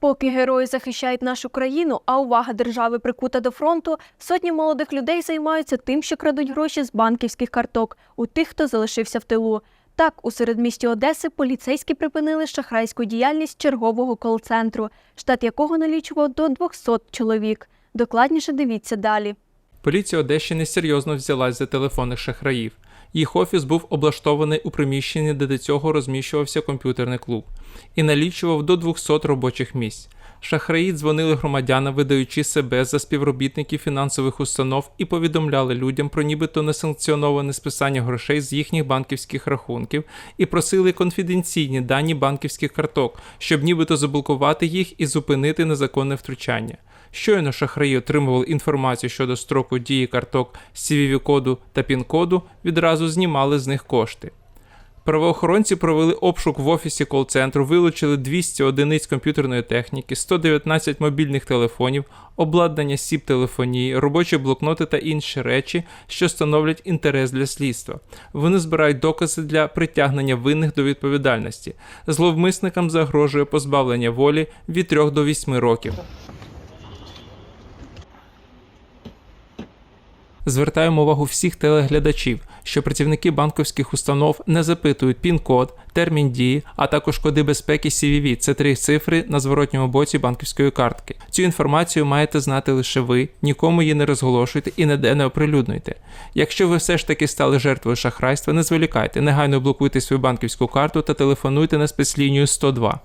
Поки герої захищають нашу країну, а увага держави прикута до фронту, сотні молодих людей займаються тим, що крадуть гроші з банківських карток у тих, хто залишився в тилу. Так, у середмісті Одеси поліцейські припинили шахрайську діяльність чергового кол-центру, штат якого налічував до 200 чоловік. Докладніше дивіться далі. Поліція Одещини серйозно взялась за телефонних шахраїв. Їх офіс був облаштований у приміщенні, де до цього розміщувався комп'ютерний клуб, і налічував до 200 робочих місць. Шахраї дзвонили громадянам, видаючи себе за співробітників фінансових установ і повідомляли людям про нібито несанкціоноване списання грошей з їхніх банківських рахунків і просили конфіденційні дані банківських карток, щоб нібито заблокувати їх і зупинити незаконне втручання. Щойно шахраї отримували інформацію щодо строку дії карток з CVV-коду та пін-коду, відразу знімали з них кошти. Правоохоронці провели обшук в офісі кол-центру, вилучили 200 одиниць комп'ютерної техніки, 119 мобільних телефонів, обладнання сіп телефонії, робочі блокноти та інші речі, що становлять інтерес для слідства. Вони збирають докази для притягнення винних до відповідальності. Зловмисникам загрожує позбавлення волі від 3 до 8 років. Звертаємо увагу всіх телеглядачів, що працівники банківських установ не запитують пін-код, термін дії, а також коди безпеки CVV – це три цифри на зворотньому боці банківської картки. Цю інформацію маєте знати лише ви, нікому її не розголошуйте і ніде не оприлюднюйте. Якщо ви все ж таки стали жертвою шахрайства, не зволікайте, негайно блокуйте свою банківську карту та телефонуйте на спецлінію 102.